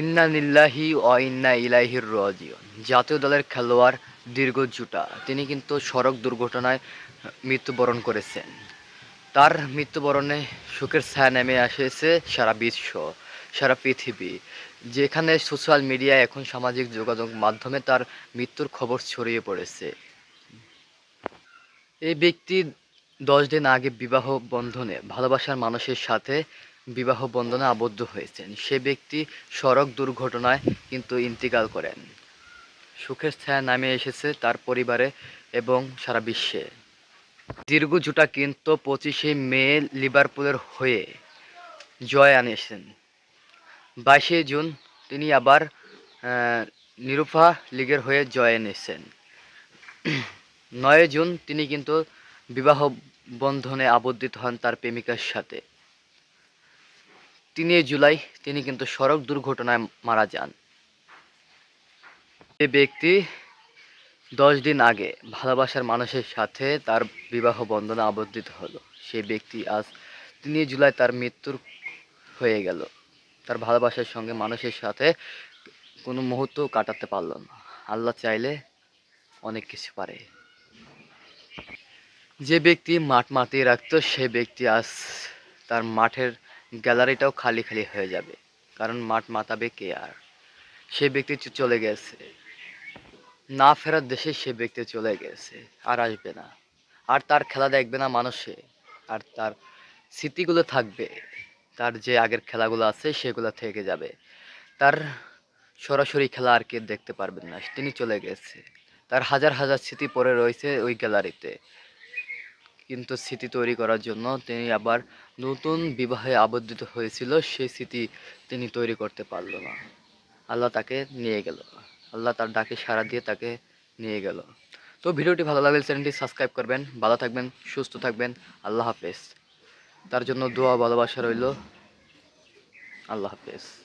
ইন্না নিল্লাহি ও ইন্না ইলাইহির রাজিউন। জাতীয় দলের খেলোয়াড় দীর্ঘ জুটা। তিনি কিন্তু সড়ক দুর্ঘটনায় মৃত্যুবরণ করেছেন। তার মৃত্যুবরণে সুখের ছায়া নেমে এসেছে সারা বিশ্ব, সারা পৃথিবী। যেখানে সোশ্যাল মিডিয়ায় এখন সামাজিক যোগাযোগ মাধ্যমে তার মৃত্যুর খবর ছড়িয়ে পড়েছে। এই ব্যক্তি দশ দিন আগে বিবাহ বন্ধনে ভালোবাসার মানুষের সাথে বিবাহ বন্ধনে আবদ্ধ হয়েছেন। সে ব্যক্তি সড়ক দুর্ঘটনায় কিন্তু ইন্তিকাল করেন। সুখের ছায়া নামে এসেছে তার পরিবারে এবং সারা বিশ্বে। দীর্ঘ জুটা কিন্তু পঁচিশে মে লিভারপুলের হয়ে জয় আনিয়েছেন। বাইশে জুন তিনি আবার নিরুফা লিগের হয়ে জয় এনেছেন। নয় জুন তিনি কিন্তু বিবাহ বন্ধনে আবদ্ধিত হন তার প্রেমিকার সাথে। তিনে জুলাই তিনি কিন্তু সড়ক দুর্ঘটনায় মারা যান। এ ব্যক্তি দশ দিন আগে ভালোবাসার মানুষের সাথে তার বিবাহ বন্ধনে আবদ্ধিত হলো। সেই ব্যক্তি আজ তিনে জুলাই তার মৃত্যুর হয়ে গেল। তার ভালোবাসার সঙ্গে মানুষের সাথে কোনো মুহূর্ত কাটাতে পারল না। আল্লাহ চাইলে অনেক কিছু পারে। যে ব্যক্তি মাঠ মাতিয়ে রাখতো, সে ব্যক্তি আজ তার মাঠের গ্যালারিটাও খালি খালি হয়ে যাবে। কারণ মাঠ মাতাবে কে আর? সে ব্যক্তি চলে গেছে। না ফেরার দেশে সে ব্যক্তি চলে গেছে। আর আসবে না। আর তার খেলা দেখবে না মানুষে। আর তার স্মৃতিগুলো থাকবে। তার যে আগের খেলাগুলো আছে, সেগুলো থেকে যাবে। তার সরাসরি খেলা আর কে দেখতে পারবেন না। তিনি চলে গেছে। তার হাজার হাজার স্মৃতি পড়ে রয়েছে ওই গ্যালারিতে। কিন্তু স্মৃতি তৈরি করার জন্য তিনি আবার নতুন বিবাহে আবদ্ধিত হয়েছিল, সেই স্মৃতি তিনি তৈরি করতে পারল না। আল্লাহ তাকে নিয়ে গেল। আল্লাহ তার ডাকে সাড়া দিয়ে তাকে নিয়ে গেল। তো ভিডিওটি ভালো লাগলে চ্যানেলটি সাবস্ক্রাইব করবেন, ভালো থাকবেন, সুস্থ থাকবেন, আল্লাহ হাফেজ। তার জন্য দোয়া ভালোবাসা রইল। আল্লাহ হাফেজ।